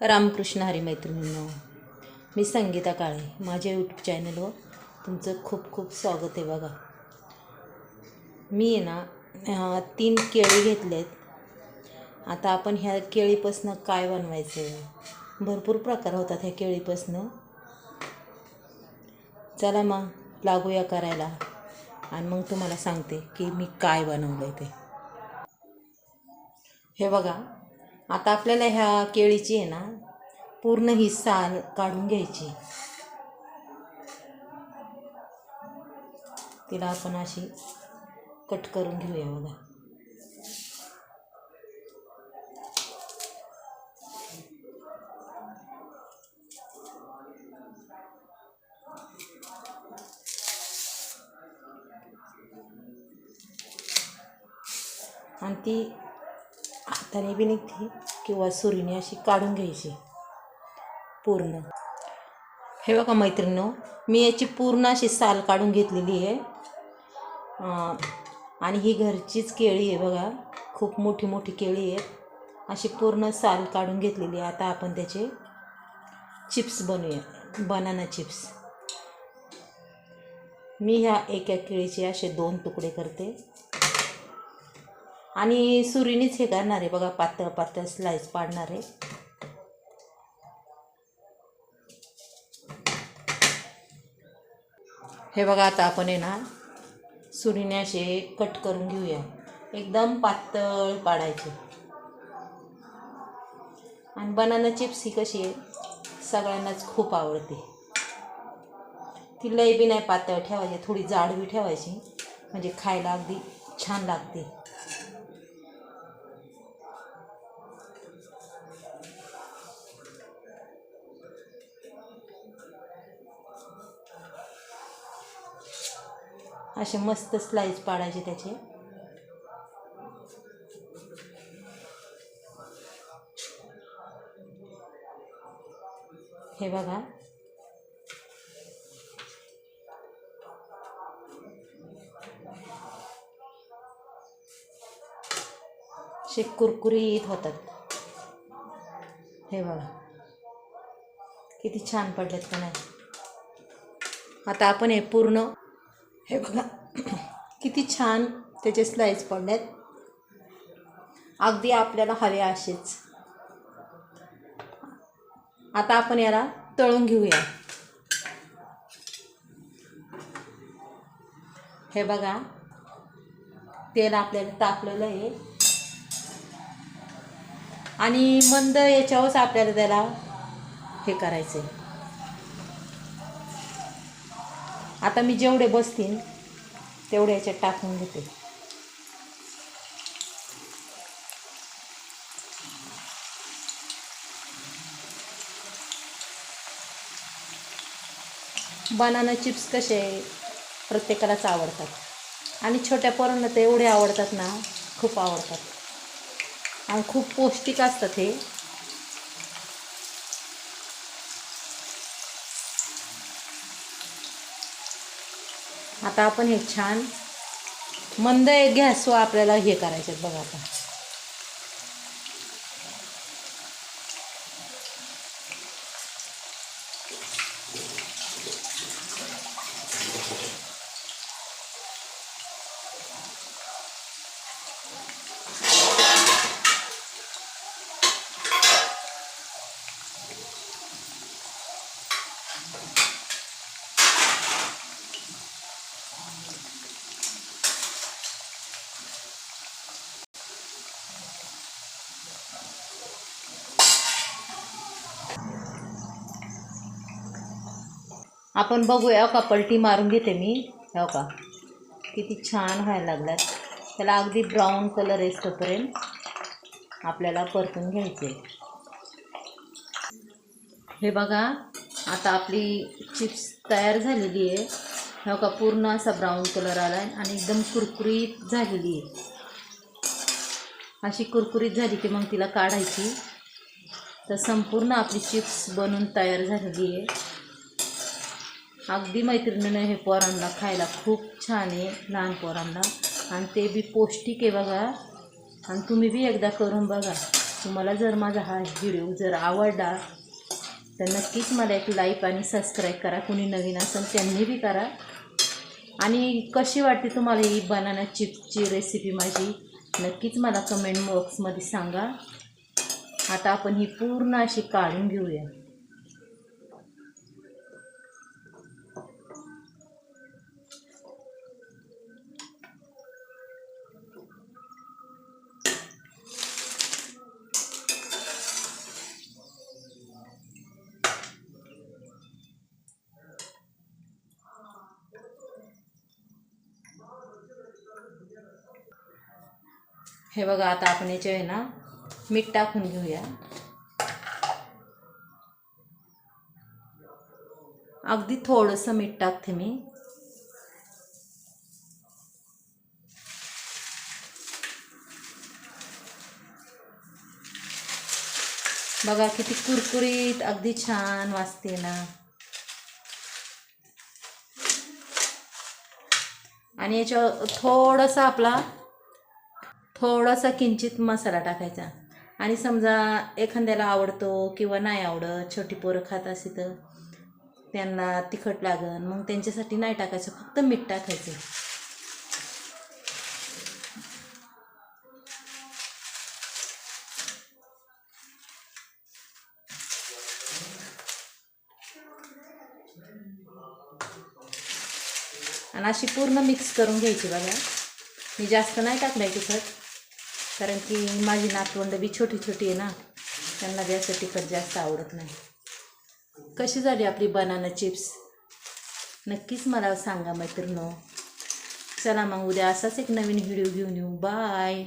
रामकृष्ण हरी मैत्रिणींनो मी संगीता काळे माझ्या यूट्यूब चॅनलवर तुमचं खूप खूप स्वागत आहे बघा. मी आहे ना तीन केळी घेतलेत. आता आपण ह्या केळीपासनं काय बनवायचं भरपूर प्रकार होतात ह्या केळीपासनं. चला मग लागूया करायला. आणि मग तुम्हाला सांगते की मी काय बनवलं आहे ते. हे बघा आता आपल्याला ह्या केळीची आहे ना पूर्ण ही साल काढून घ्यायची. तिला आपण अशी कट करून घेऊया बघा. आणि ती हाताने बी निघते. किंवा सुरीने अशी काढून घ्यायची पूर्ण. हे बघा मैत्रिणीनो मी याची पूर्ण अशी साल काढून घेतलेली आहे. आणि ही घरचीच केळी आहे बघा. खूप मोठी मोठी केळी आहेत अशी पूर्ण साल काढून घेतलेली आहे. आता आपण त्याचे चिप्स बनवूया. Banana chips. मी ह्या एका केळीचे असे दोन तुकडे करते. आणि सुरीनेच हे करणार आहे बघा पातळ पातळ स्लाईस पाडणार आहे. हे बघा आता आपण येणार. सुरीने असे कट करून घेऊया. एकदम पातळ पाडायचे. आणि बनाना चिप्स ही कशी आहे सगळ्यांनाच खूप आवडते. ती लय बी नाही पातळ ठेवायची थोडी जाड बी ठेवायची. म्हणजे खायला अगदी छान लागते. असे मस्त स्लाईस पाडायचे त्याचे. हे बघा. असे कुरकुरीत होतात. हे बघा. किती छान पडलेत का नाही आता आपण हे पूर्ण हे बघा. किती छान त्याचे स्लाइस आहेत अगदी आपल्याला हवे असेच. आता आपण याला तळून घेऊया. हे बघा. तेल आपल्याला तापलेलं आहे. आणि मंद याच्यावरच आपल्याला त्याला हे करायचं आहे आता मी जेवढे बसतील तेवढे याच्यात टाकून घेते. बनाना चिप्स कसे प्रत्येकालाच आवडतात. आणि छोट्या पोरांना तर एवढे आवडतात ना खूप आवडतात. आणि खूप पौष्टिक असतात हे. आता आपण हे छान मंद गॅसवर आपल्याला हे करायचे आहेत बघा आता. आपण बघूया हो का? पलटी मारून घेते मी. हो का? किती छान व्हायला लागल्यात त्याला अगदी ब्राऊन कलर येतोपर्यंत आपल्याला परतून घ्यायचे. हे बघा आता आपली चिप्स तयार झालेली आहे. हो का? पूर्ण असा ब्राऊन कलर आला आहे आणि एकदम कुरकुरीत झालेली आहे. अशी कुरकुरीत झाली की मग तिला काढायची. तर संपूर्ण आपली चिप्स बनून तयार झालेली आहे. अगदी मैत्रिणीनं हे पोरांना खायला खूप छान आहे लहान पोरांना आणि ते बी पौष्टिक आहे बघा. आणि तुम्ही बी एकदा करून बघा. तुम्हाला जर माझा हा व्हिडिओ जर आवडला तर नक्कीच मला एक लाईक आणि सबस्क्राईब करा. कुणी नवीन असेल त्यांनी बी करा. आणि कशी वाटते तुम्हाला ही बनाना चिप्सची रेसिपी माझी? नक्कीच मला कमेंट बॉक्समध्ये सांगा. आता आपण ही पूर्ण अशी काढून घेऊया. हे बघा आता आपण याचे आहे ना मीठ टाकून घेऊया. अगदी थोडंसं मीठ टाकते मी. बघा किती कुरकुरीत अगदी छान वाजते ना. आणि याच्या थोडंसं आपला थोडासा किंचित मसाला टाकायचा. आणि समजा एखाद्याला आवडतो किंवा नाही आवडत छोटी पोरं खात असे तर त्यांना तिखट लागन मग त्यांच्यासाठी नाही टाकायचं फक्त मीठ टाकायचं. आणि अशी पूर्ण मिक्स करून घ्यायची बघा. मी जास्त नाही टाकलं आहे तिखट. कारण की माझी नातवंड बी छोटी छोटी आहे ना त्यांना जास्त तिखट जास्त आवडत नाही. कशी झाली आपली बनाना चिप्स नक्कीच मला सांगा मैत्रिणो चला मग उद्या असाच एक नवीन व्हिडिओ घेऊन येऊ. बाय